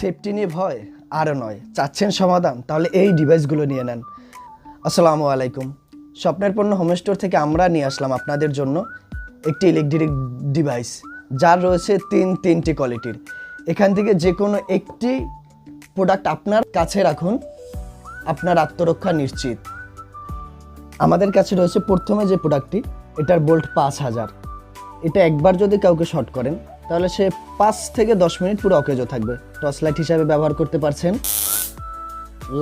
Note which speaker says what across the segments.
Speaker 1: Safety নিয়ে ভয়? আরও নয়। চাচ্ছেন সমাধান? তাহলে এই ডিভাইসগুলো নিয়ে নেন। আসসালামু আলাইকুম। স্বপ্নের পণ্য হোম স্টোর থেকে আমরা নিয়ে আসলাম আপনাদের জন্য একটি ইলেকট্রিক ডিভাইস যার রয়েছে তিন, তিনটি কোয়ালিটির এখান থেকে যে কোনো একটি প্রোডাক্ট আপনার কাছে রাখুন, আপনার আত্মরক্ষা নিশ্চিত। আমাদের কাছে রয়েছে প্রথমে যে প্রোডাক্টটি এটার বোল্ট পাঁচ হাজার। এটা একবার যদি কাউকে শর্ট করেন তাহলে সে পাঁচ থেকে দশ মিনিট পুরো অকেজো থাকবে। টর্চ লাইট হিসাবে ব্যবহার করতে পারছেন।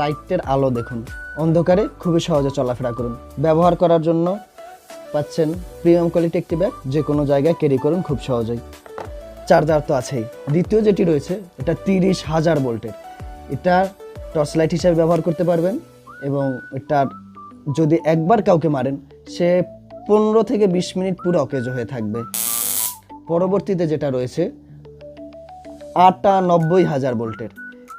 Speaker 1: লাইটের আলো দেখুন। অন্ধকারে খুবই সহজে চলাফেরা করুন। ব্যবহার করার জন্য পাচ্ছেন প্রিমিয়াম কোয়ালিটি একটি ব্যাগ, যে কোনো জায়গায় ক্যারি করুন খুব সহজেই। চার্জার তো আছেই। দ্বিতীয় যেটি রয়েছে, এটা তিরিশ হাজার ভোল্টের। এটা টর্চ লাইট হিসাবে ব্যবহার করতে পারবেন এবং এটার যদি একবার কাউকে মারেন, সে পনেরো থেকে বিশ মিনিট পুরো অকেজো হয়ে থাকবে। পরবর্তীতে যেটা রয়েছে, আটানব্বই হাজার ভোল্টের।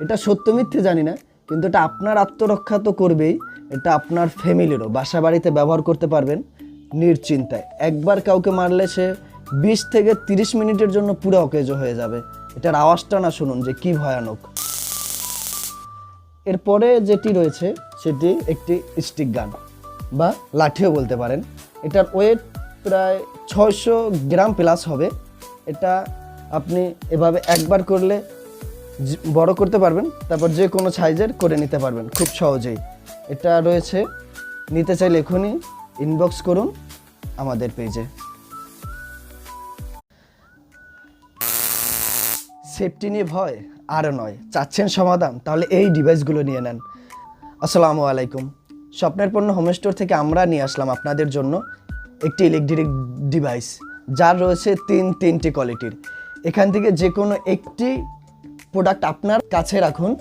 Speaker 1: এটা সত্য মিথ্যে জানি না, কিন্তু এটা আপনার আত্মরক্ষা তো করবেই, এটা আপনার ফ্যামিলিরও বাসা বাড়িতে ব্যবহার করতে পারবেন নিশ্চিন্তায়। একবার কাউকে মারলে সে বিশ থেকে তিরিশ মিনিটের জন্য পুরো অকেজো হয়ে যাবে। এটার আওয়াজটা না শুনুন যে কি ভয়ানক। এরপরে যেটি রয়েছে, সেটি একটি স্টিক গান, বা লাঠিও বলতে পারেন। এটার ওয়েট প্রায় ছয়শো গ্রাম প্লাস হবে। এটা আপনি এভাবে একবার করলে বড় করতে পারবেন, তারপর যে কোনো সাইজের করে নিতে পারবেন, খুব সহজেই। এটা রয়েছে, নিতে চাইলে এখনই ইনবক্স করুন আমাদের পেজে সেফটি নিয়ে ভয়? আরও নয়। চাচ্ছেন সমাধান? তাহলে এই ডিভাইসগুলো নিয়ে নেন। আসসালামু আলাইকুম। স্বপ্নের পণ্য হোম স্টোর থেকে আমরা নিয়ে আসলাম আপনাদের জন্য একটি ইলেকট্রিক ডিভাইস যার রয়েছে তিন তিনটি কোয়ালিটির এখান থেকে যে কোনো একটি প্রোডাক্ট আপনার কাছে রাখুন,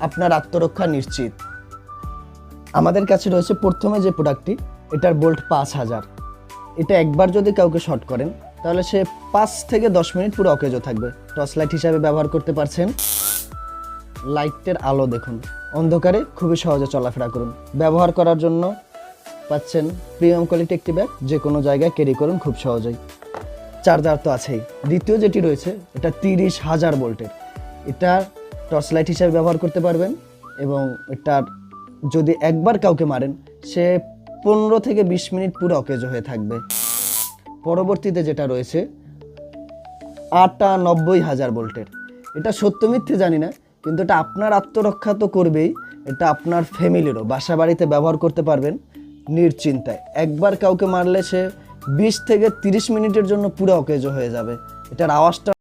Speaker 1: আপনার আত্মরক্ষা নিশ্চিত। আমাদের কাছে রয়েছে প্রথমে যে প্রোডাক্টটি এটার বোল্ট পাঁচ হাজার। এটা একবার যদি কাউকে শর্ট করেন, তাহলে সে পাঁচ থেকে দশ মিনিট পুরো অকেজো থাকবে। টর্চ লাইট হিসাবে ব্যবহার করতে পারছেন। লাইটের আলো দেখুন। অন্ধকারে খুবই সহজে চলাফেরা করুন। ব্যবহার করার জন্য পাচ্ছেন প্রিমিয়াম কোয়ালিটি একটি ব্যাগ যে কোনো জায়গায় ক্যারি করুন খুব সহজেই। চার্জার তো আছেই। দ্বিতীয় যেটি রয়েছে, এটা তিরিশ হাজার ভোল্টের। এটা টর্চ লাইট হিসাবে ব্যবহার করতে পারবেন এবং এটার যদি একবার কাউকে মারেন, সে পনেরো থেকে বিশ মিনিট পুরো অকেজো হয়ে থাকবে। পরবর্তীতে যেটা রয়েছে, আটানব্বই হাজার ভোল্টের। এটা সত্য মিথ্যে জানি না, কিন্তু এটা আপনার আত্মরক্ষা তো করবেই। এটা আপনার ফ্যামিলিরও বাসা বাড়িতে ব্যবহার করতে পারবেন। নিশ্চিন্তায়। একবার কাউকে মারলে সে বিশ থেকে তিরিশ মিনিটের জন্য পুরো অকেজ হয়ে যাবে। এটার আওয়াজটা